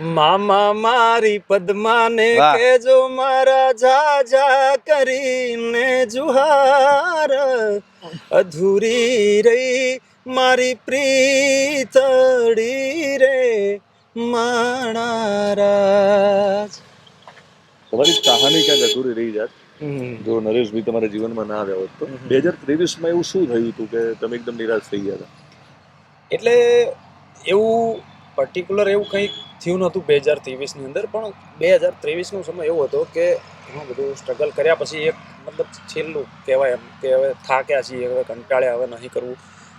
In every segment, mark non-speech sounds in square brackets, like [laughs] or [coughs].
મામા મારી પદ્માને. કેજો મારા જાજા કરીને જુહાર. અધૂરી રહી મારી પ્રીતડી રે માણારાજ તમારી કહાની ક્યાંક અધૂરી રહી જાત. જો નરેશભાઈ તમારા જીવનમાં ના આવ્યા હોત તો? બે હજાર ત્રેવીસમાં એવું શું થયું હતું કે તમે એકદમ નિરાશ થઈ ગયા હતા? એટલે એવું પર્ટિક્યુલર એવું કંઈક થયું નહોતું બે હજાર ત્રેવીસની અંદર પણ બે હજાર ત્રેવીસનો સમય એવો હતો કે ઘણું બધું સ્ટ્રગલ કર્યા પછી એક મતલબ છેલ્લું કહેવાય એમ કે હવે થાક્યા છીએ હવે કંટાળ્યા હવે નહીં કરવું.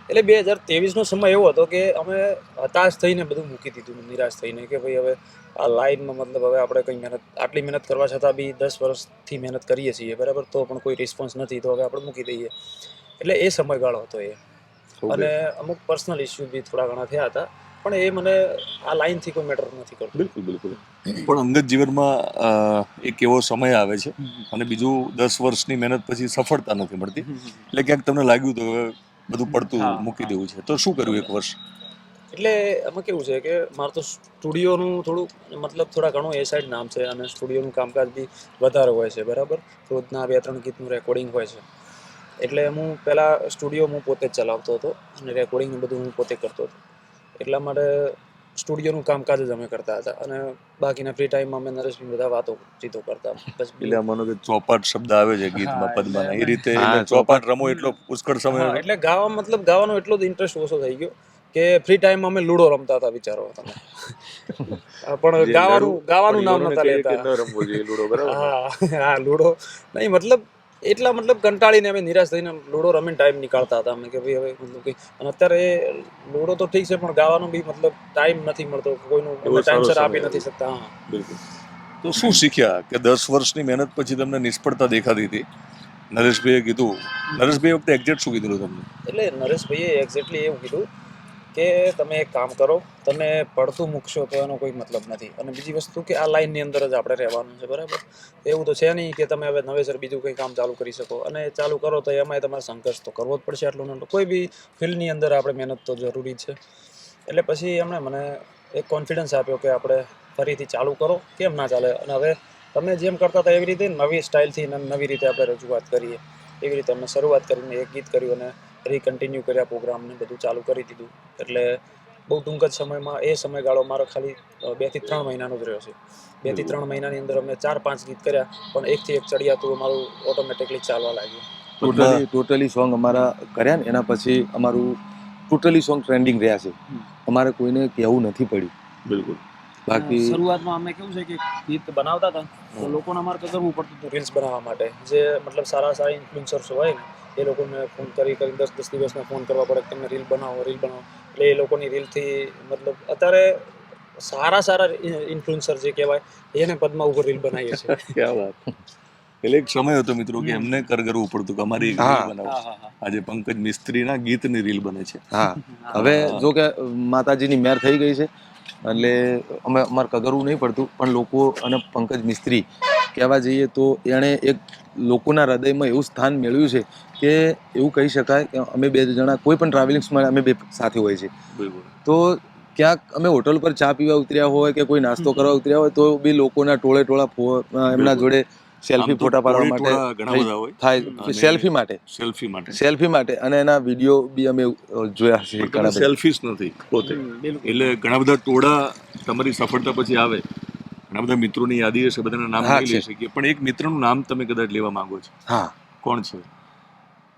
એટલે બે હજાર ત્રેવીસનો સમય એવો હતો કે અમે હતાશ થઈને બધું મૂકી દીધું નિરાશ થઈને કે ભાઈ હવે આ લાઈનમાં મતલબ હવે આપણે કંઈ મહેનત આટલી મહેનત કરવા છતાં બી દસ વર્ષથી મહેનત કરીએ છીએ બરાબર? તો પણ કોઈ રિસ્પોન્સ નથી તો હવે આપણે મૂકી દઈએ. એટલે એ સમયગાળો હતો એ. અને અમુક પર્સનલ ઇસ્યુ બી થોડા ઘણા થયા હતા. પણ એ મને આ લાઈનથી કોઈ મેટર નથી કરતું. બિલકુલ બિલકુલ. પણ અંગત જીવનમાં એક એવો સમય આવે છે અને બીજું દસ વર્ષની મહેનત પછી સફળતા નથી મળતી. એટલે ક્યાંક તમને લાગ્યું તો હવે બધું પડતું મૂકી દેવું છે. તો શું કર્યું એક વર્ષ? એટલે એમાં કેવું છે કે મારું તો સ્ટુડિયોનું થોડું મતલબ થોડા ઘણું એ સાઈડ નામ છે અને સ્ટુડિયોનું કામકાજ બી વધારે હોય છે બરાબર? રોજના બે ત્રણ ગીતનું રેકોર્ડિંગ હોય છે. એટલે હું પહેલાં સ્ટુડિયો હું પોતે જ ચલાવતો હતો અને રેકોર્ડિંગ બધું હું પોતે કરતો હતો. એટલા માટે સ્ટુડિયોનું કામકાજ જ અમે કરતા હતા. અને બાકીના ફ્રી ટાઈમમાં અમે નરેશભાઈ બધા વાતો ચીતો કરતા. બસ એટલે માનો કે ચોપાટ શબ્દ આવે છે ગીતમાં પદમાં. એ રીતે ચોપાટ. રમો એટલો પુષ્કળ સમય એટલે ગાવા મતલબ ગાવાનો એટલો જ ઇન્ટરેસ્ટ ઓછો થઈ ગયો કે ફ્રી ટાઈમ અમે લૂડો રમતા હતા વિચારો તમે. [laughs] પણ ગાવાનું ગાવાનું નામ નતા લેતા. રમવો જોઈએ લૂડો બરાબર હા હા લૂડો. નહીં મતલબ એટલા મતલબ કંટાળીને અમે નિરાશ થઈને લૂડો રમીને ટાઈમ નીકાળતા હતા. અમે કે ભાઈ હવે મતલબ કે અને અત્યારે લૂડો તો ઠીક છે પણ ગાવાનો બી મતલબ ટાઈમ નથી મળતો. કોઈનું ટાઈમસર આપી નથી શકતા હા. બિલકુલ. તો શું શીખ્યા કે દસ વર્ષની મહેનત પછી તમને નિષ્ફળતા દેખાતી હતી? નરેશભાઈએ કીધું. નરેશભાઈ વખતે એક્ઝેક્ટ શું કીધું તમને? એટલે નરેશભાઈએ એક્ઝેક્ટલી એવું કીધું કે તમે એક કામ કરો, તમે પડતું મૂકશો તો એનો કોઈ મતલબ નથી. અને બીજી વસ્તુ કે આ લાઈનની અંદર જ આપણે રહેવાનું છે, બરાબર? એવું તો છે નહીં કે તમે હવે નવેસર બીજું કંઈ કામ ચાલુ કરી શકો. અને ચાલુ કરો તો એમાંય તમારે સંઘર્ષ તો કરવો જ પડશે આટલું નાનો કોઈ બી ફિલ્ડની અંદર આપણે મહેનત તો જરૂરી છે. એટલે પછી એમણે મને એક કોન્ફિડન્સ આપ્યો કે આપણે ફરીથી ચાલુ કરો, કેમ ના ચાલે? અને હવે તમે જેમ કરતા હતા એવી રીતે નવી સ્ટાઇલથી નવી રીતે આપણે રજૂઆત કરીએ. એવી રીતે અમે શરૂઆત કરીને એક ગીત કર્યું અને રીકન્ટિન્યુ કર્યા પ્રોગ્રામને બધું ચાલુ કરી દીધું. એટલે બહુ ટૂંક જ સમયમાં એ સમયગાળો મારો ખાલી બેથી ત્રણ મહિનાનો જ રહ્યો છે. બેથી ત્રણ મહિનાની અંદર અમે ચાર પાંચ ગીત કર્યા પણ એકથી એક ચડિયાતું અમારું ઓટોમેટિકલી ચાલવા લાગ્યું. ટોટલી ટોટલી સોંગ અમારા કર્યા ને એના પછી અમારું ટોટલી સોંગ ટ્રેન્ડિંગ રહ્યા છે. અમારે કોઈને કહેવું નથી પડ્યું. બિલકુલ. બાકી શરૂઆતમાં અમે કેવું છે કે ગીત બનાવતા હતા તો લોકોને અમારે તો કરવું પડતું હતું રીલ્સ બનાવવા માટે. જે મતલબ સારા સારા ઇન્ફ્લુએન્સર્સ હોય ને એ લોકોને ફોન કરી કરી દસ દસ દિવસના ફોન કરવા પડે તમને તમે રીલ બનાવો રીલ બનાવો. એટલે એ લોકોની રીલથી મતલબ અત્યારે સારા સારા ઇન્ફ્લુએન્સર જે કહેવાય એને પદ્મા ઉપર રીલ બનાવીએ છીએ. [laughs] ક્યાં વાત. એટલે એક સમય હતો મિત્રો કે એમને કર કરવું પડતું કે અમારી આજે પંકજ મિસ્ત્રીના ગીતની રીલ બને છે. હા. [laughs] હવે જો કે માતાજીની મેર થઈ ગઈ છે. એટલે અમે અમારે કગરવું નહીં પડતું પણ લોકો અને પંકજ મિસ્ત્રી કહેવા જઈએ તો એણે એક લોકોના હૃદયમાં એવું સ્થાન મેળવ્યું છે કે એવું કહી શકાય કે અમે બે જણા કોઈ પણ ટ્રાવેલિંગ્સમાં અમે બે સાથે હોય છે. તો ક્યાંક અમે હોટલ પર ચા પીવા ઉતર્યા હોય કે કોઈ નાસ્તો કરવા ઉતર્યા હોય તો બી લોકોના ટોળે ટોળા એમના જોડે સેલ્ફી ફોટા પાડવા માટે ઘણા બધા હોય. થાય. સેલ્ફી માટે. સેલ્ફી માટે. સેલ્ફી માટે. અને એના વીડિયો બી અમે જોયા છે ઘણા સેલ્ફીસ નથી પોતે. એટલે ઘણા બધા ટોળા તમારી સફળતા પછી આવે. ઘણા બધા મિત્રોની યાદી હશે બધાના નામ લઈ લઈ શકીએ. પણ એક મિત્રનું નામ તમે કદાચ લેવા માંગો છો. હા. કોણ છે?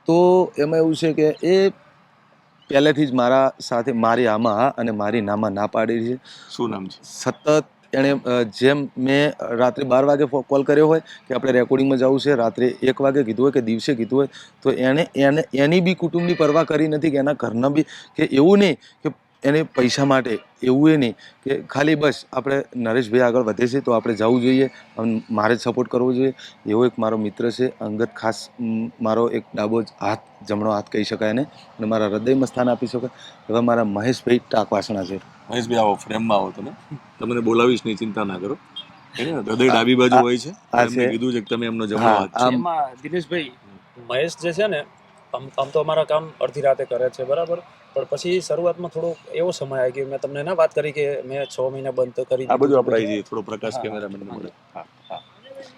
તો એમાં એવું છે કે એ પહેલેથી જ મારા સાથે મારી આમાં હા અને મારી નામાં ના પાડી છે. શું નામ છે? સતત એણે જેમ મેં રાત્રે બાર વાગે કોલ કર્યો હોય કે આપણે રેકોર્ડિંગમાં જવું છે, રાત્રે એક વાગે કીધું હોય કે દિવસે કીધું હોય, તો એણે, એને, એની બી કુટુંબની પરવા કરી નથી કે એના ઘરના બી, કે એવું નહીં કે એને પૈસા માટે એવું એ નહીં કે ખાલી બસ આપણે નરેશભાઈ આગળ વધે છે તો આપણે જવું જોઈએ મારે જ સપોર્ટ કરવો જોઈએ. એવો એક મારો મિત્ર છે અંગત ખાસ મારો એક ડાબો જ હાથ જમણો હાથ કહી શકાય એને. અને મારા હૃદયમાં સ્થાન આપી શકાય એવા મારા મહેશભાઈ ટાકવાસણા છે. મહેશભાઈ આવો ફ્રેમમાં આવો તમે. તમને બોલાવીશ નહીં ચિંતા ના કરો. એને હૃદય ડાબી બાજુ હોય છે. આ એમને છે. કીધું છે કે તમે એમનો જમણો હાથ દિનેશભાઈ મહેશ જે છે ને આમ આમ તો અમારા કામ અડધી રાતે કરે છે બરાબર? પણ પછી શરૂઆતમાં થોડો એવો સમય આવી ગયો મેં તમને ના વાત કરી કે મેં છ મહિના બંધ કરી આ બધું આપણે આવી થોડો પ્રકાશ કેમેરામેન હા, મળે હા, હા.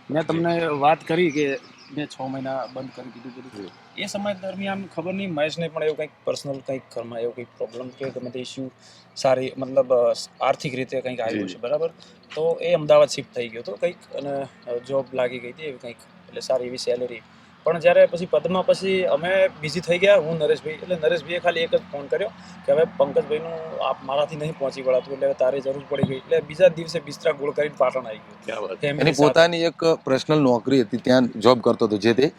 મેં તમને વાત કરી કે મેં છ મહિના બંધ કરી દીધું બધું. એ સમય દરમિયાન ખબર નહીં મહેશને પણ એવું કંઈક પર્સનલ કંઈક ઘરમાં એવું કંઈક પ્રોબ્લેમ કે ગમે તે ઇસ્યુ સારી મતલબ આર્થિક રીતે કંઈક આવ્યું છે બરાબર? તો એ અમદાવાદ શિફ્ટ થઈ ગયો હતો કંઈક અને જોબ લાગી ગઈ હતી એવી કંઈક એટલે સારી એવી સેલેરી પણ જ્યારે પછી પદમાં પછી અમે બિઝી થઈ ગયા હું નરેશભાઈ એટલે નરેશભાઈએ ખાલી એક જ ફોન કર્યો કે હવે પંકજભાઈનું આપ મારાથી નહીં પહોંચી વળાતું એટલે તારે જરૂર પડી ગઈ. એટલે બીજા દિવસે બિસ્તરા ગોળ કરીને પાટણ આવી ગયો. એની પોતાની એક પર્સનલ નોકરી હતી ત્યાં જોબ કરતો હતો જે તે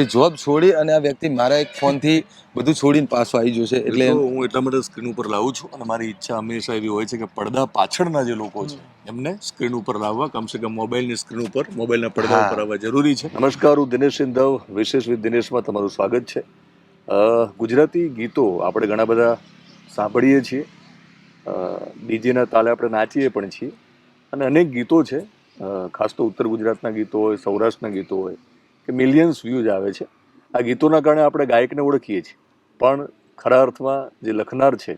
એ જોબ છોડી અને આ વ્યક્તિ મારા એક ફોનથી બધું છોડીને પાછો આવી જશે એટલે એટલે હું એટલા માટે સ્ક્રીન ઉપર લાવું છું અને મારી ઈચ્છા હંમેશા એવી હોય છે કે પડદા પાછળના જે લોકો છે એમને સ્ક્રીન ઉપર લાવવા. કમસે કમ મોબાઈલની સ્ક્રીન ઉપર મોબાઈલના પડદા. ઉપર આવવા જરૂરી છે. નમસ્કાર હું દિનેશ સિંધવ વિશેષ વિથ દિનેશમાં તમારું સ્વાગત છે. ગુજરાતી ગીતો આપણે ઘણા બધા સાંભળીએ છીએ. ડીજેના તાલે આપણે નાચીએ પણ છીએ. અને અનેક ગીતો છે. ખાસ તો ઉત્તર ગુજરાતના ગીતો હોય, સૌરાષ્ટ્રના ગીતો હોય, કે મિલિયન્સ વ્યૂઝ આવે છે. આ ગીતોના કારણે આપણે ગાયકને ઓળખીએ છીએ. પણ ખરા અર્થમાં જે લખનાર છે,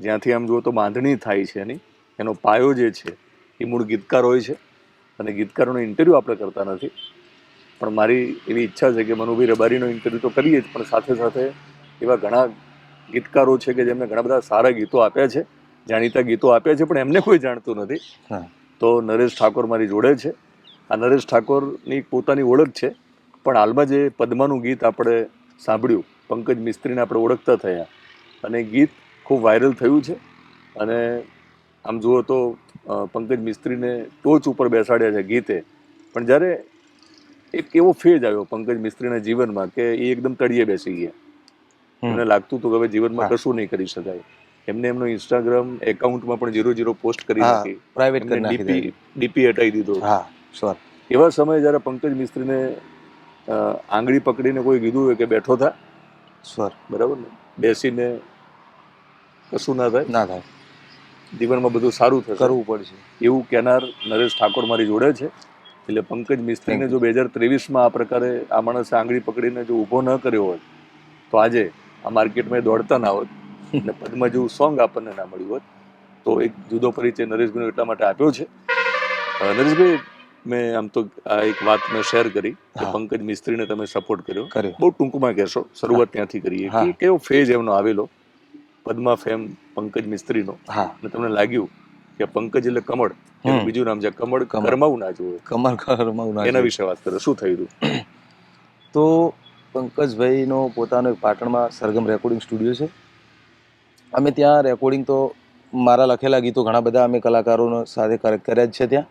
જ્યાંથી આમ જુઓ તો બાંધણી થાય છે એની. એનો પાયો જે છે, એ મૂળ ગીતકાર હોય છે. અને ગીતકારોનો ઇન્ટરવ્યૂ આપણે કરતા નથી. પણ મારી એવી ઈચ્છા છે કે મનુભાઈ રબારીનો ઇન્ટરવ્યૂ તો કરીએ જ પણ સાથે સાથે એવા ઘણા ગીતકારો છે કે જેમને ઘણા બધા સારા ગીતો આપ્યા છે જાણીતા ગીતો આપ્યા છે પણ એમને કોઈ જાણતું નથી. હા. તો નરેશ ઠાકોર મારી જોડે છે. આ નરેશ ઠાકોરની પોતાની ઓળખ છે પણ હાલમાં જે પદ્માનું ગીત આપણે સાંભળ્યું પંકજ મિસ્ત્રીને આપણે ઓળખતા થયા અને ગીત ખૂબ વાયરલ થયું છે. અને આમ જુઓ તો પંકજ મિસ્ત્રીને ટોચ ઉપર બેસાડ્યા છે ગીતે. પણ જ્યારે એક એવો ફેજ આવ્યો પંકજ મિસ્ત્રીના જીવનમાં કે એ એકદમ તળિયે બેસી ગયા. એમને લાગતું હતું કે હવે જીવનમાં કશું નહીં કરી શકાય. એમને એમનો ઇન્સ્ટાગ્રામ એકાઉન્ટમાં પણ ઝીરો ઝીરો પોસ્ટ કરી હા નાખી. પ્રાઇવેટ કરી નાખી ડીપી. ડીપી હટાવી દીધો. હા એવા સમયે જ્યારે પંકજ મિસ્ત્રીને આંગળી પકડીને કોઈ કીધું હોય કે બેઠો થા. સર બરાબર ને? બેસીને કશું ના થાય. ના થાય. જીવનમાં બધું સારું થશે. કરવું પડશે. એવું કહેનાર નરેશ ઠાકોર મારી જોડે છે. એટલે પંકજ મિસ્ત્રીને જો બે હજાર ત્રેવીસમાં આ પ્રકારે આ માણસે આંગળી પકડીને જો ઊભો ન કર્યો હોત તો આજે આ માર્કેટમાં દોડતા ના હોત અને [laughs] પદ્મા જેવું સોંગ આપણને ના મળ્યું હોત તો એક જુદો પરિચય નરેશભાઈ એટલા માટે આપ્યો છે. નરેશભાઈ મેં આમ તો આ એક વાત મેં શેર કરી કે. પંકજ મિસ્ત્રીને તમે સપોર્ટ કર્યો. બહુ ટૂંકમાં કહેશો શરૂઆત ત્યાંથી કરીએ કે કેવો ફેજ એમનો આવેલો પદ્મા ફેમ પંકજ મિસ્ત્રીનો. હા. અને તમને લાગ્યું કે પંકજ એટલે કમળ. બીજું નામ છે કમળ કમળ. કરમાવું ના જોવે કમર કરમાવું ના એના વિશે વાત કરો શું થયું હતું [clears throat] તો પંકજભાઈનો પોતાનો એક પાટણમાં સરગમ રેકોર્ડિંગ સ્ટુડિયો છે. અમે ત્યાં રેકોર્ડિંગ તો મારા લખેલા ગીતો ઘણા બધા અમે કલાકારોનો સાથે કર- કર્યા જ છે ત્યાં.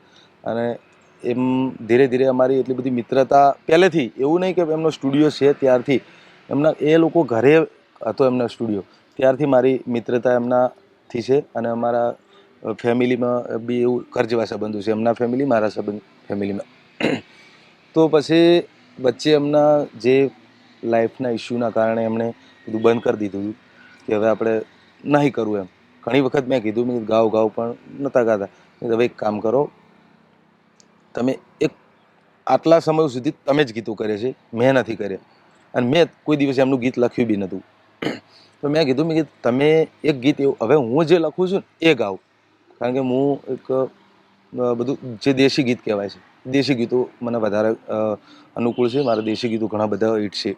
અને એમ ધીરે ધીરે અમારી એટલી બધી મિત્રતા પહેલેથી એવું નહીં કે એમનો સ્ટુડિયો છે ત્યારથી. એમના એ લોકો ઘરે હતો એમનો સ્ટુડિયો. ત્યારથી મારી મિત્રતા એમનાથી છે અને અમારા ફેમિલીમાં બી એવું જેવા સંબંધો છે. એમના ફેમિલી, મારા સંબંધ ફેમિલીમાં. તો પછી વચ્ચે એમના જે લાઈફના ઇસ્યુના કારણે એમણે બધું બંધ કરી દીધું હતું કે હવે આપણે નહીં કરવું એમ. ઘણી વખત મેં કીધું, મેં ગાવ ગાવ, પણ નહોતા ગાતા. હવે એક કામ કરો. તમે એક આટલા સમય સુધી તમે જ ગીતો કરે છે. મેં નથી કર્યા. અને મેં કોઈ દિવસ એમનું ગીત લખ્યું બી નહોતું. તો મેં કીધું મેં કીધું, તમે એક ગીત એવું, હવે હું જે લખું છું ને, એ ગાઓ. કારણ કે હું એક બધું જે દેશી ગીત કહેવાય છે, દેશી ગીતો મને વધારે અનુકૂળ છે. મારા દેશી ગીતો ઘણા બધા હિટ છે.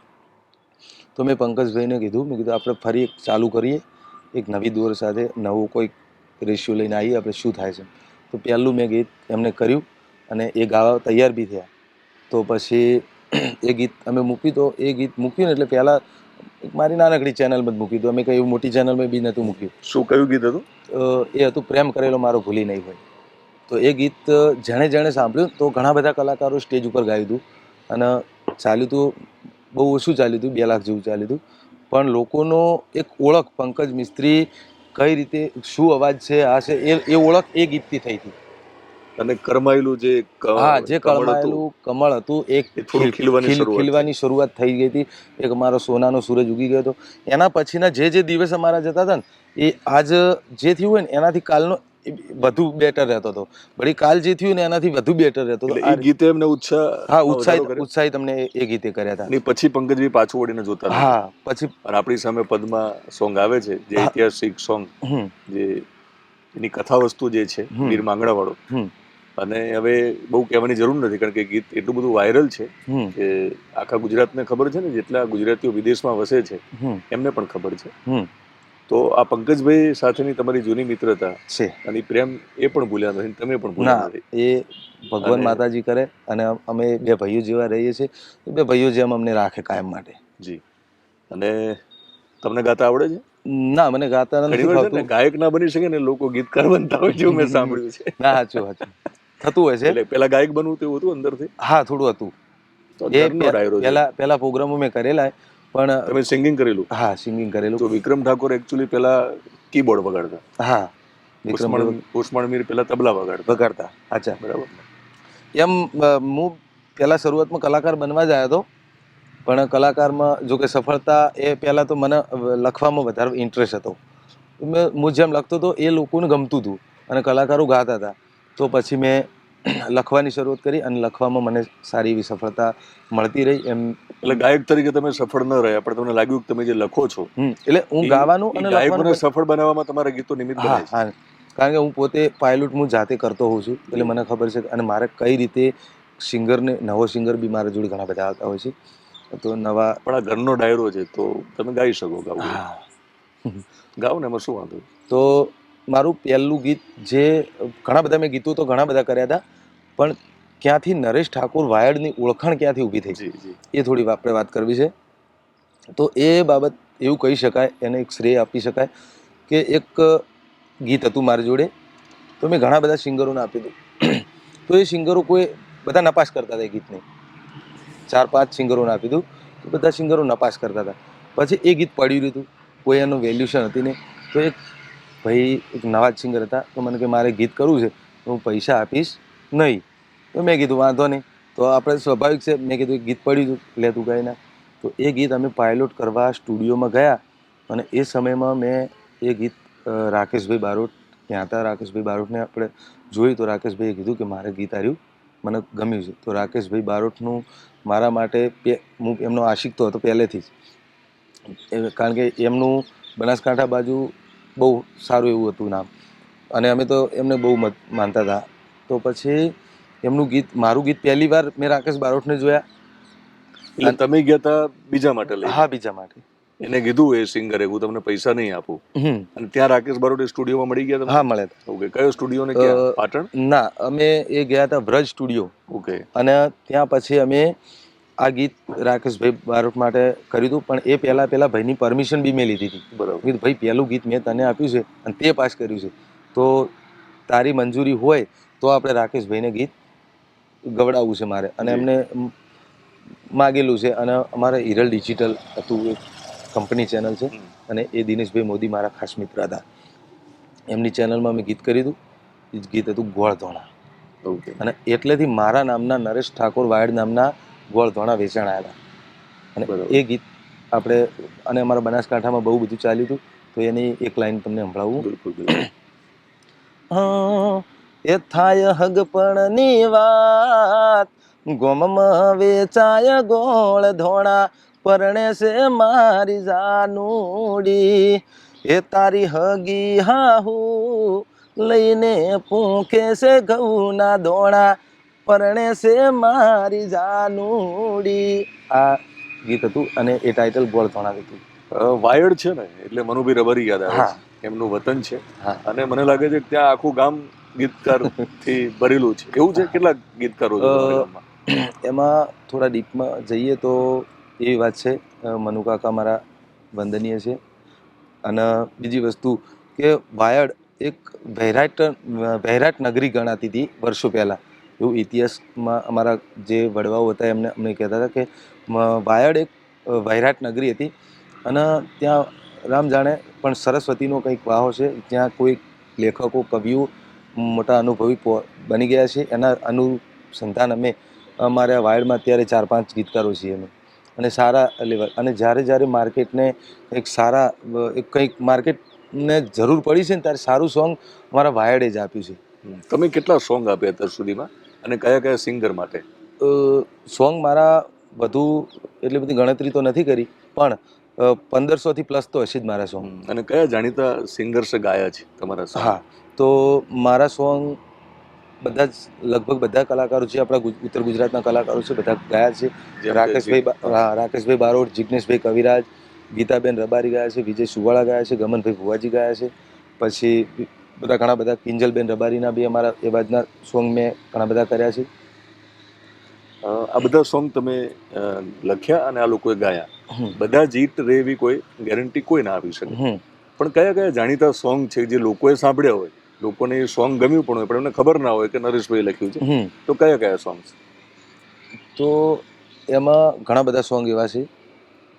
તો મેં પંકજભાઈને કીધું, મેં કીધું આપણે ફરી એક ચાલુ કરીએ. એક નવી દોર સાથે નવું કોઈક રેશિયો લઈને આવીએ, આપણે શું થાય છે. તો પહેલું મેં ગીત એમને કર્યું અને એ ગાવા તૈયાર બી થયા. તો પછી એ ગીત અમે મૂક્યું. તો એ ગીત મૂક્યું ને એટલે પહેલાં એક મારી નાનકડી ચેનલમાં જ મૂકી હતું અમે કંઈ એવું મોટી ચેનલમાં બી નહોતું મૂક્યું. શું કયું ગીત હતું? એ હતું પ્રેમ કરેલો મારો ભૂલી નહીં હોય. તો એ ગીત જેણે જેણે સાંભળ્યું તો ઘણા બધા કલાકારો સ્ટેજ ઉપર ગાયું હતું. અને ચાલ્યું હતું બહુ ઓછું ચાલ્યું હતું બે લાખ જેવું ચાલ્યું હતું. પણ લોકોનો એક ઓળખ પંકજ મિસ્ત્રી કઈ રીતે શું અવાજ છે આ છે એ એ ઓળખ એ ગીતથી થઈ હતી. અને કરમાયેલું જે હા જે હતું, કમળ હતું એક એ ખીલવાની શરૂઆત થઈ. ગઈ હતી. એક અમારો સોનાનો સૂરજ ઉગી ગયો હતો. એના પછીના જે જે દિવસ અમારા જતા હતા ને એ આજ જે થયું હોય ને એનાથી કાલનો વધુ બેટર રહેતો હતો. વળી કાલ જે થયું ને એનાથી વધુ બેટર રહેતો હતો. એ ગીતે એમને ઉત્સાહ હા ઉત્સાહિત ઉત્સાહિત તમને એ- ગીતે કર્યા હતા. અને પછી પંકજભાઈ પાછું વળીને જોતા હા પછી આપણી સામે પદમાં સોંગ આવે છે જે ઐતિહાસિક સોંગ. જે એની કથા વસ્તુ જે છે. વીર માંગડા વાળો અને હવે બહુ કહેવાની જરૂર નથી કારણ કે ગીત એટલું બધું વાયરલ છે કે આખા ગુજરાતને ખબર છે ને જેટલા ગુજરાતીઓ વિદેશમાં વસે છે એમને પણ ખબર છે. તો આ પંકજભાઈ સાથેની તમારી જૂની મિત્રતા છે. અને પ્રેમ એ પણ ભૂલ્યા નથી તમે પણ ભૂલ્યા નથી. એ ભગવાન માતાજી કરે અને અમે બે ભાઈઓ જેવા રહીએ છીએ બે ભાઈઓ જેમ અમને રાખે કાયમ માટે. જી. અને તમને ગાતા આવડે છે? ના મને ગાતા નથી ગાયક ના બની શકે ને લોકો ગીતકાર બનતા હોય છે મેં સાંભળ્યું છે. ના સાચું સાચું. થતું હોય છે. એટલે પેલા ગાયક બનવું તેવું હતું અંદરથી? હા થોડું હતું. પેલા પેલા પ્રોગ્રામો મેં કરેલા પણ તમે સિંગિંગ કરેલું? હા સિંગિંગ કરેલું. તો વિક્રમ ઠાકોર એકચ્યુઅલી પેલા કીબોર્ડ વગાડતા. હા. વિક્રમ ઉસ્માન ઉસ્માન મીર પેલા તબલા વગાડતા. વગાડતા અચ્છા. બરાબર. એમ હું પેલા શરૂઆતમાં કલાકાર બનવા જ આવ્યો હતો પણ કલાકારમાં જો કે સફળતા એ પહેલાં તો મને લખવામાં વધારે ઇન્ટરેસ્ટ હતો. મેં હું જેમ લખતો હતો એ લોકોને ગમતું હતું અને કલાકારો ગાતા હતા. તો પછી મેં લખવાની શરૂઆત કરી અને લખવામાં મને સારી એવી સફળતા મળતી રહી એમ એટલે ગાયક તરીકે તમે સફળ ન રહ્યા પણ તમને લાગ્યું કે તમે જે લખો છો એટલે હું ગાવાનું અને ગાયકોને લખવાનું સફળ બનાવવામાં તમારા ગીતો નિમિત્ત હા કારણ કે હું પોતે પાયલોટ હું જાતે કરતો હોઉં છું એટલે મને ખબર છે અને મારે કઈ રીતે સિંગરને નવો સિંગર બી મારા જોડે ઘણા બધા આવતા હોય છે. તો નવા પણ આ ઘરનો ડાયરો છે તો તમે ગાઈ શકો ગાવું. ગાઓ ને એમાં શું વાંધો? તો મારું પહેલું ગીત જે ઘણા બધા મેં ગીતો તો ઘણા બધા કર્યા હતા પણ ક્યાંથી નરેશ ઠાકોર વાયડની ઓળખાણ ક્યાંથી ઊભી થઈ? એ થોડી આપણે વાત કરવી છે. તો એ બાબત એવું કહી શકાય એને એક શ્રેય આપી શકાય કે એક ગીત હતું મારી જોડે. તો મેં ઘણા બધા સિંગરોને આપી હતું તો એ સિંગરો કોઈ બધા નપાસ કરતા હતા એ ગીતને. ચાર પાંચ સિંગરોને આપી દીધું. તો બધા સિંગરો નપાસ કરતા હતા. પછી એ ગીત પડ્યું રહ્યું હતું. કોઈ એનું વેલ્યુશન હતી નહીં. તો એક ભાઈ, એક નવા સિંગર હતા, તો મને કે મારે ગીત કરવું છે, તો હું પૈસા આપીશ નહીં. તો મેં કીધું, વાંધો નહીં. તો આપણે સ્વાભાવિક છે, મેં કીધું ગીત પડ્યું હતું લે તું ગાઈ તો એ ગીત અમે પાયલોટ કરવા સ્ટુડિયોમાં ગયા અને એ સમયમાં મેં એ ગીત રાકેશભાઈ બારોટ, ત્યાં હતા રાકેશભાઈ બારોટને આપણે જોયું, તો રાકેશભાઈએ કીધું કે મારે ગીત આવ્યું મને ગમ્યું છે. તો રાકેશભાઈ બારોટનું મારા માટે હું એમનો આશિક તો હતો પહેલેથી જ. કારણ કે એમનું બનાસકાંઠા બાજુ બહુ સારું એવું હતું નામ. અને અમે તો એમને બહુ માનતા હતા. તો પછી એમનું ગીત મારું ગીત પહેલી વાર મેં રાકેશ બારોટને જોયા. એટલે તમે ગયા તા બીજા માટે લઈ હા બીજા માટે. એને કીધું એ સિંગરે હું તમને પૈસા નહીં આપું. અને ત્યાં રાકેશ બારોટે સ્ટુડિયોમાં મળી ગયા હા મળ્યા હતા. ઓકે કયો સ્ટુડિયો ને પાટણ? ના અમે એ ગયા હતા વ્રજ સ્ટુડિયો ઓકે અને ત્યાં પછી અમે આ ગીત રાકેશભાઈ બારોટ માટે કર્યું હતું પણ એ પહેલાં પહેલાં ભાઈની પરમિશન બી મેં લીધી હતી. બરાબર. કીધું ભાઈ પહેલું ગીત મેં તને આપ્યું છે અને તે પાસ કર્યું છે. તો તારી મંજૂરી હોય તો આપણે રાકેશભાઈને ગીત ગવડાવવું છે મારે. અને એમને માગેલું છે અને અમારે હિરલ ડિજિટલ હતું એક કંપની ચેનલ છે. અને એ દિનેશભાઈ મોદી મારા ખાસ મિત્ર હતા. એમની ચેનલમાં મેં ગીત કર્યું હતું. એ જ ગીત હતું ગોળધોણા ઓકે. અને એટલેથી મારા નામના નરેશ ઠાકોર વાયડ નામના ગોળધોણા વેચાણ આવ્યા અને એ ગીત આપણે અને અમારા બનાસકાંઠામાં બહુ બધું ચાલ્યું હતું તો એની એક લાઈન તમને સંભળાવું. બિલકુલ [clears throat] એ થાય હગપણની વાત. ગોમમાં વેચાય ગોળ ધોણા પરણે છે મારી જાનુડી. એ તારી હગી હાહુ લઈને પૂંખે છે ઘઉના દોણા. પરણે છે મારી જાનુડી. આ ગીત હતું અને એ ટાઇટલ બોલ ધોણા હતું. વાયડ છે ને એટલે મનુભાઈ રબરી યાદ આવે. એમનું વતન છે. અને મને લાગે છે કે ત્યાં આખું ગામ ગીતકારથી [laughs] ભરેલું છે. એવું છે? કેટલા ગીતકારો? એમાં થોડા ડીપમાં જઈએ તો એવી વાત છે. મનુ કાકા મારા વંદનીય છે. અને બીજી વસ્તુ કે વાયડ એક વૈરાટ વૈરાટ નગરી ગણાતી હતી વર્ષો પહેલાં. એવું ઇતિહાસમાં અમારા જે વડવાઓ હતા, એમને અમને કહેતા હતા કે વાયડ એક વૈરાટ નગરી હતી અને ત્યાં રામ જાણે પણ સરસ્વતીનો કંઈક વાહો છે ત્યાં કોઈ લેખકો, કવિઓ મોટા અનુભવી બની ગયા છે. એના અનુસંધાન અમે, અમારા વાયડમાં અત્યારે ચાર પાંચ ગીતકારો છીએ અમે. અને સારા લેવલ અને જ્યારે જ્યારે માર્કેટને એક સારા એક કંઈક માર્કેટને જરૂર પડી છે ને, ત્યારે સારું સોંગ અમારા વાયડે જ આપ્યું છે. તમે કેટલા સોંગ આપ્યા અત્યાર સુધીમાં? અને કયા કયા સિંગર માટે? સોંગ મારા વધુ એટલી બધી ગણતરી તો નથી કરી પણ પંદરસોથી પ્લસ તો હશે જ મારા સોંગ અને કયા જાણીતા સિંગર્સ ગાયા છે તમારા હા તો મારા સોંગ બધા જ લગભગ બધા કલાકારો છે આપણા ઉત્તર ગુજરાતના કલાકારો છે બધા ગાયા છે. રાકેશભાઈ હા, રાકેશભાઈ બારોટ જિગ્નેશભાઈ કવિરાજ ગીતાબેન રબારી ગયા છે વિજય સુવાળા ગાયા છે ગમનભાઈ ભુવાજી ગયા છે પછી બધા ઘણા બધા કિંજલબેન રબારીના બી અમારા એવાજના સોંગ મેં ઘણા બધા કર્યા છે. આ બધા સોંગ તમે લખ્યા અને આ લોકોએ ગાયા. બધા જીત એવી કોઈ ગેરંટી કોઈ ના આપી શકે. પણ કયા કયા જાણીતા સોંગ છે જે લોકોએ સાંભળ્યા હોય? લોકોને એ સોંગ ગમ્યું પણ હોય પણ એમને ખબર ના હોય કે નરેશભાઈ લખ્યું છે. તો કયા કયા સોંગ તો એમાં ઘણા બધા સોંગ એવા છે.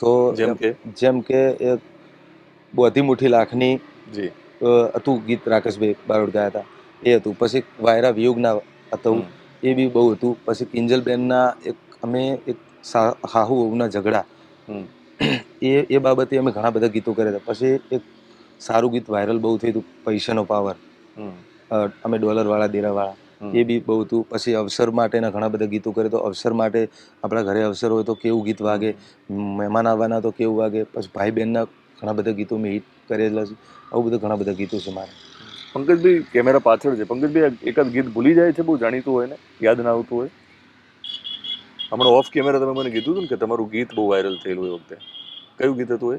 તો જેમ કે? જેમ કે એક બોધી મુઠ્ઠી લાખની જી. હતું ગીત રાકેશભાઈ બારોડ ગયા હતા. એ હતું. પછી વાયરા વિયોગના હતું એ બી બહુ હતું. પછી કિંજલબેનના એક અમે એક હાહુ વહુના ઝઘડા. એ એ બાબતે અમે ઘણા બધા ગીતો કર્યા હતા. પછી એક સારું ગીત વાયરલ બહુ થયું હતું પૈસાનો પાવર. અમે ડોલરવાળા દેરાવાળા. એ બી બહુ હતું. પછી અવસર માટેના ઘણા બધા ગીતો કરે તો અવસર માટે આપણા ઘરે અવસર હોય તો કેવું ગીત વાગે? મહેમાન આવવાના તો કેવું વાગે? પછી ભાઈ બહેનના ઘણા બધા ગીતો મેં હિટ કરેલા છે. આવું બધું ઘણા બધા ગીતો છે મારે. પંકજભાઈ કેમેરા પાછળ છે. પંકજભાઈ એકાદ ગીત ભૂલી જાય છે બહુ જાણીતું હોય ને? યાદ ના આવતું હોય? હમણાં ઓફ કેમેરા તમે મને કીધું હતું ને કે તમારું ગીત બહુ વાયરલ થયેલું એ વખતે. કયું ગીત હતું એ?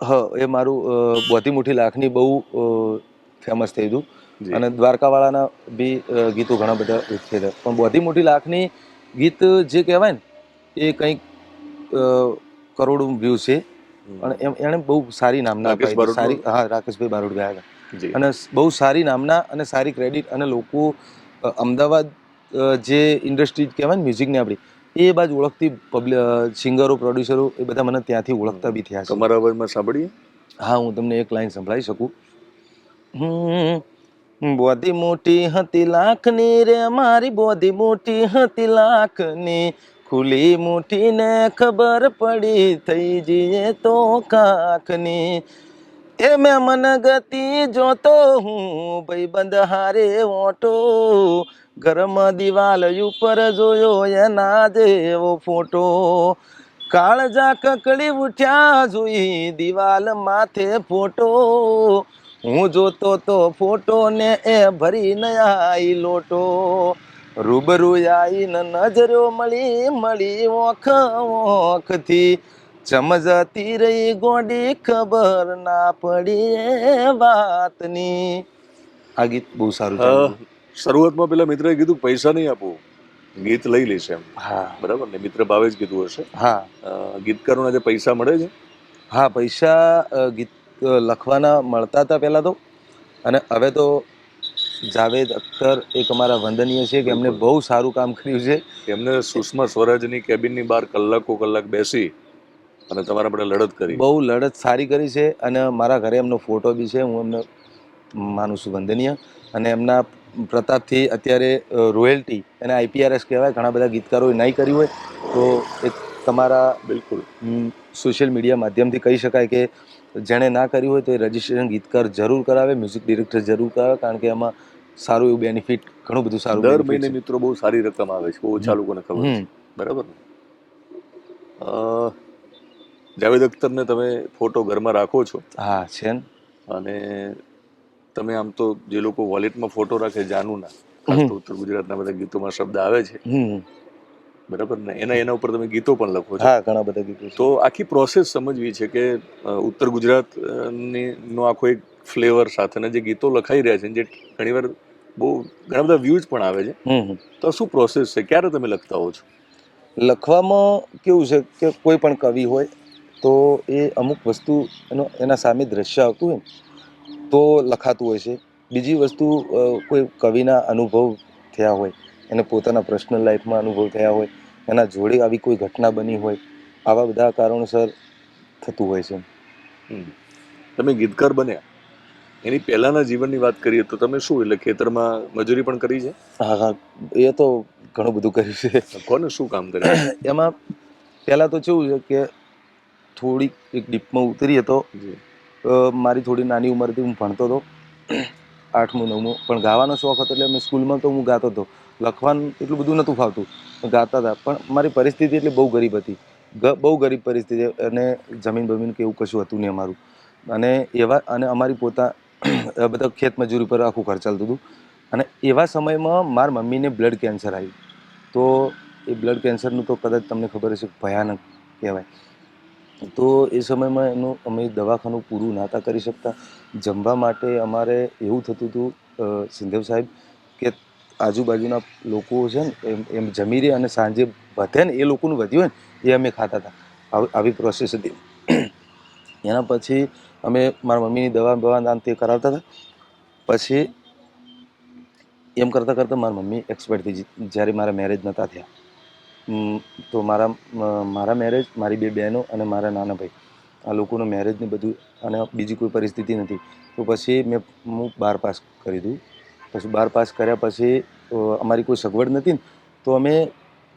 હા એ મારું બોધી મુઠ્ઠી લાખની બહુ ફેમસ થઈ હતું અને દ્વારકાવાળાના બી ગીતો ઘણા બધા થયેલા. પણ બોધી મોટી લાખની ગીત જે કહેવાય ને એ કંઈક કરોડો વ્યૂ છે. અને એણે બહુ સારી નામના? સારી હા રાકેશભાઈ બારોડ ગયા હતા. અને બહુ સારી નામના અને સારી ક્રેડિટ અને લોકો અમદાવાદ જે ઇન્ડસ્ટ્રી કહેવાય ને મ્યુઝિકની આપણી એ બાજુ ઓળખતી પબ્લિક સિંગરો પ્રોડ્યુસરો એ બધા મને ત્યાંથી ઓળખતા બી થયા છે. તમારા અવાજમાં સાંભળીએ? હા હું તમને એક લાઈન સંભળાવી શકું. બોધી મોટી હતી લાખની રે મારી બોધી મોટી હતી લાખની. ખુલી મુઠ્ઠીને ખબર પડી થઈ જઈએ તો કાકની. એ મેં મન ગતિ જોતો હું, ભાઈબંધ હારે ઓટો. ઘરમાં દિવાલ ઉપર જોયો એના જેવો ફોટો. કાળજા કકડી ઉઠ્યા જોઈ દિવાલ માથે ફોટો. હું જોતો તો ફોટો ને એ ભરી ન આઈ લોટો. રૂબરૂ આઈને નજરો મળી મળી ઓખ ઓખથી. ચમજતી રહી ગોડી ખબર ના પડી એ વાતની. આ ગીત બહુ સારું છે શરૂઆતમાં પેલા મિત્રએ કીધું પૈસા નહીં આપું ગીત લઈ લઈશ એમ. હા. બરાબર ને? મિત્ર ભાવે જ કીધું હશે. હા. ગીતકારોને જે પૈસા મળે છે? હા પૈસા ગીત લખવાના મળતા હતા પહેલાં તો. અને હવે તો જાવેદ અખ્તર એક અમારા વંદનીય છે કે એમને બહુ સારું કામ કર્યું છે. એમને સુષ્મા સ્વરાજની કેબિનની બહાર કલાકો કલાક બેસી અને તમારા માટે લડત કરી. બહુ લડત સારી કરી છે અને મારા ઘરે એમનો ફોટો બી છે હું એમને માનું છું વંદનીય. અને એમના પ્રતાપથી અત્યારે રોયલ્ટી અને આઈપીઆરએસ કહેવાય ઘણા બધા ગીતકારોએ નહીં કર્યું હોય તો એક તમારા બિલકુલ. સોશિયલ મીડિયા માધ્યમથી કહી શકાય કે જેણે ના કર્યું હોય તો એ રજિસ્ટ્રેશન ગીતકાર જરૂર કરાવે મ્યુઝિક ડિરેક્ટર જરૂર કરાવે કારણ કે એમાં સારું એવું બેનિફિટ ઘણું બધું સારું દર મહિને મિત્રો બહુ સારી રકમ આવે છે બહુ ઓછા લોકોને ખબર છે. બરાબર જાવેદ અખ્તરને તમે ફોટો ઘરમાં રાખો છો? હા છે ને. અને તમે આમ તો જે લોકો વોલેટમાં ફોટો રાખે જાનુના ઉત્તર ગુજરાતના બધા ગીતોમાં શબ્દ આવે છે. બરાબર ને? એના એના ઉપર તમે ગીતો પણ લખો છો. હા ઘણા બધા ગીતો તો આખી પ્રોસેસ સમજવી છે કે ઉત્તર ગુજરાતની નો આખો એક ફ્લેવર સાથેના જે ગીતો લખાઈ રહ્યા છે જે ઘણીવાર બહુ ઘણા બધા વ્યૂઝ પણ આવે છે. તો શું પ્રોસેસ છે? ક્યારે તમે લખતા હો છો? લખવામાં કેવું છે કે કોઈ પણ કવિ હોય તો એ અમુક વસ્તુ એનો એના સામે દ્રશ્ય આવતું હોય તો લખાતું હોય છે. બીજી વસ્તુ કોઈ કવિના અનુભવ થયા હોય એને પોતાના પર્સનલ લાઈફમાં અનુભવ થયા હોય એના જોડે આવી કોઈ ઘટના બની હોય આવા બધા કારણોસર થતું હોય છે. તમે ગીતકાર બન્યા. એની પહેલાના જીવનની વાત કરીએ તો તમે શું એટલે ખેતરમાં મજૂરી પણ કરી છે? હા હા. એ તો ઘણું બધું કર્યું છે. કોને શું કામ કર્યું? [coughs] એમાં પહેલાં તો કેવું છે કે થોડીક એક ડીપમાં ઉતરીએ તો મારી થોડી નાની ઉંમરથી હું ભણતો હતો. આઠમું નવમું. પણ ગાવાનો શોખ હતો એટલે મેં સ્કૂલમાં તો હું ગાતો હતો. લખવાનું એટલું બધું નહોતું ફાવતું. ગાતા હતા, પણ મારી પરિસ્થિતિ એટલી બહુ ગરીબ હતી. બહુ ગરીબ પરિસ્થિતિ અને જમીન બમીન કે એવું કશું હતું નહીં અમારું. અને એવા, અને અમારી પોતા બધા ખેત મજૂરી પર આખું ઘર ચાલતું હતું. અને એવા સમયમાં મારા મમ્મીને બ્લડ કેન્સર આવ્યું. તો એ બ્લડ કેન્સરનું તો કદાચ તમને ખબર હશે, ભયાનક કહેવાય. તો એ સમયમાં એનું અમે દવાખાનું પૂરું નહોતા કરી શકતા. જમવા માટે અમારે એવું થતું હતું સિંધવ સાહેબ, કે આજુબાજુના લોકો છે ને, એમ એમ જમી રહે અને સાંજે વધે ને એ લોકોનું વધ્યું હોય ને, એ અમે ખાતા હતા. આવી પ્રોસેસ હતી. એના પછી અમે મારા મમ્મીની દવા બવા દાન તે કરાવતા હતા. પછી એમ કરતાં કરતાં મારી મમ્મી એક્સપાયર થઈ જ્યારે મારા મેરેજ નહોતા થયા. તો મારા મારા મેરેજ મારી બે બહેનો અને મારા નાના ભાઈ. આ લોકોનું મેરેજને બધું અને બીજી કોઈ પરિસ્થિતિ નથી. તો પછી મેં, હું બાર પાસ કરી દીધું. પછી બાર પાસ કર્યા પછી અમારી કોઈ સગવડ નથી ને તો અમે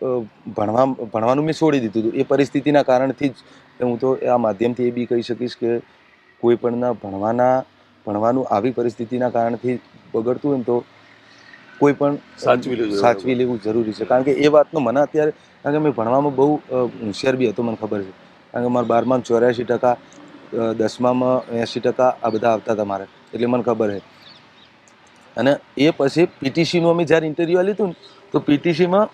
ભણવા ભણવાનું મેં છોડી દીધું હતું. એ પરિસ્થિતિના કારણથી જ હું તો આ માધ્યમથી એ બી કહી શકીશ કે કોઈ પણના ભણવાના ભણવાનું આવી પરિસ્થિતિના કારણથી બગડતું હોય ને તો કોઈ પણ સાચવી લેવું સાચવી લેવું જરૂરી છે. કારણ કે એ વાતનો મને અત્યારે કારણ કે મેં ભણવામાં બહુ હોશિયાર બી હતો મને ખબર છે. કારણ કે મારા બારમાં ચોર્યાસી ટકા દસમામાં એંસી ટકા આ બધા આવતા હતા મારે. એટલે મને ખબર છે. અને એ પછી પીટીસીનું અમે જ્યારે ઇન્ટરવ્યૂ લીધું ને તો પીટીસીમાં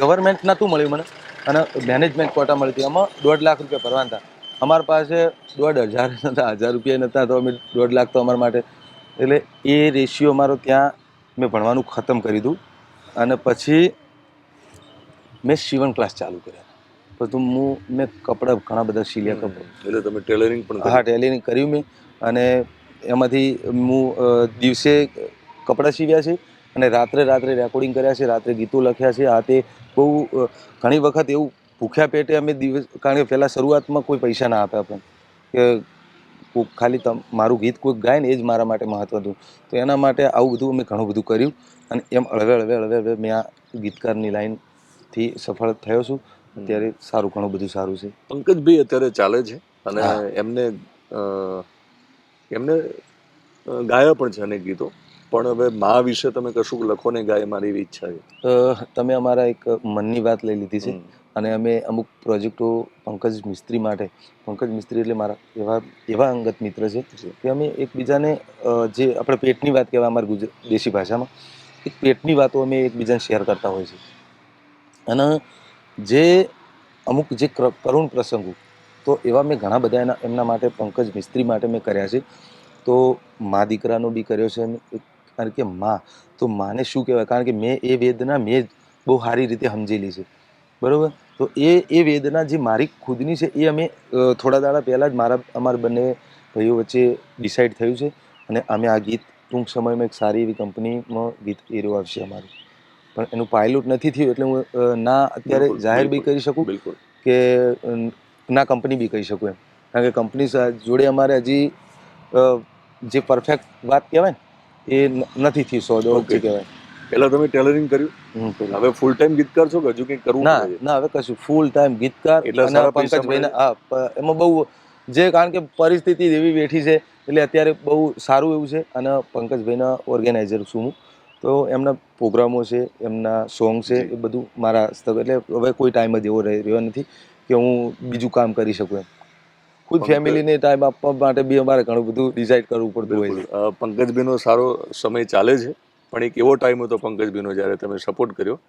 ગવર્મેન્ટ નહોતું મળ્યું મને અને મેનેજમેન્ટ કોટા મળી હતી. આમાં દોઢ લાખ રૂપિયા ભરવાના હતા. અમારા પાસે દોઢ હજાર નહોતા હજાર રૂપિયા નહોતા તો અમે દોઢ લાખ તો અમારા માટે. એટલે એ રેશિયો અમારો ત્યાં મેં ભણવાનું ખતમ કરી દીધું. અને પછી મેં સીવણ ક્લાસ ચાલુ કર્યા. પછી હું મેં કપડાં ઘણા બધા સીલ્યા કપડાં. એટલે તમે ટેલરિંગ પણ હા ટેલરિંગ કર્યું મેં. અને એમાંથી હું દિવસે કપડાં સીવ્યા છે અને રાત્રે રાત્રે રેકોર્ડિંગ કર્યા છે રાત્રે ગીતો લખ્યા છે. આ તે બહુ ઘણી વખત એવું ભૂખ્યા પેટે અમે દિવસ કારણ કે પહેલાં શરૂઆતમાં કોઈ પૈસા ના આપ્યા આપણને કે ખાલી તમ મારું ગીત કોઈક ગાય ને એ જ મારા માટે મહત્વ હતું. તો એના માટે આવું બધું મેં ઘણું બધું કર્યું અને એમ હળવે હળવે હળવે હળવે મેં આ ગીતકારની લાઈનથી સફળ થયો છું. અત્યારે સારું ઘણું બધું સારું છે. પંકજભાઈ અત્યારે ચાલે છે અને એમને એમને ગાયા પણ છે અનેક ગીતો. પણ હવે મા વિશે તમે કશું લખો ને ગાય મારી એવી ઈચ્છા છે. તમે અમારા એક મનની વાત લઈ લીધી છે. અને અમે અમુક પ્રોજેક્ટો પંકજ મિસ્ત્રી માટે પંકજ મિસ્ત્રી એટલે મારા એવા એવા અંગત મિત્ર છે કે અમે એકબીજાને જે આપણે પેટની વાત કહેવાય અમારી ગુજરાત દેશી ભાષામાં એક પેટની વાતો અમે એકબીજાને શેર કરતા હોય છે. અને જે અમુક જે ક્ર- કરુણ પ્રસંગો તો એવા મેં ઘણા બધા એના એમના માટે પંકજ મિસ્ત્રી માટે મેં કર્યા છે. તો મા દીકરાનો બી કર્યો છે કારણ કે મા તો માને શું કહેવાય? કારણ કે મેં એ વેદના મેં બહુ સારી રીતે સમજેલી છે. બરાબર? તો એ એ વેદના જે મારી ખુદની છે એ અમે થોડા દાડા પહેલાં જ મારા અમારા બંને ભાઈઓ વચ્ચે ડિસાઈડ થયું છે અને અમે આ ગીત ટૂંક સમયમાં એક સારી એવી કંપનીમાં ગીત એરો આવશે અમારું. પણ એનું પાયલોટ નથી થયું એટલે હું ના અત્યારે જાહેર બી કરી શકું બિલકુલ. કે ના કંપની બી કહી શકું એમ. કારણ કે કંપની જોડે અમારે હજી જે પરફેક્ટ વાત કહેવાય ને એ નથી થઈ સો દો Okay. કહેવાય. પહેલાં તમે ટેલરિંગ કર્યું? હવે ફૂલ ટાઈમ ગીતકાર છો કે હજુ કંઈક કરવું ના ના હવે કશું. ફૂલ ટાઈમ ગીતકાર એટલે અને સારા પંકજભાઈ હા એમાં બહુ જે કારણ કે પરિસ્થિતિ એવી બેઠી છે એટલે અત્યારે બહુ સારું એવું છે અને પંકજભાઈના ઓર્ગેનાઇઝર છું હું. તો એમના પ્રોગ્રામો છે એમના સોંગ છે એ બધું મારા હસ્તક એટલે હવે કોઈ ટાઈમ જ એવો રહી- રહ્યો નથી. કે હું બીજું કામ કરી શકું એમ. ખુદ ફેમિલીને ટાઈમ આપવા માટે બી અમારે ઘણું બધું ડિસાઇડ કરવું પડતું હોય છે. અ, પંકજભાઈનો સારો સમય ચાલે છે પણ એક એવો ટાઈમ હતો પંકજભાઈનો જ્યારે તમે સપોર્ટ કર્યો.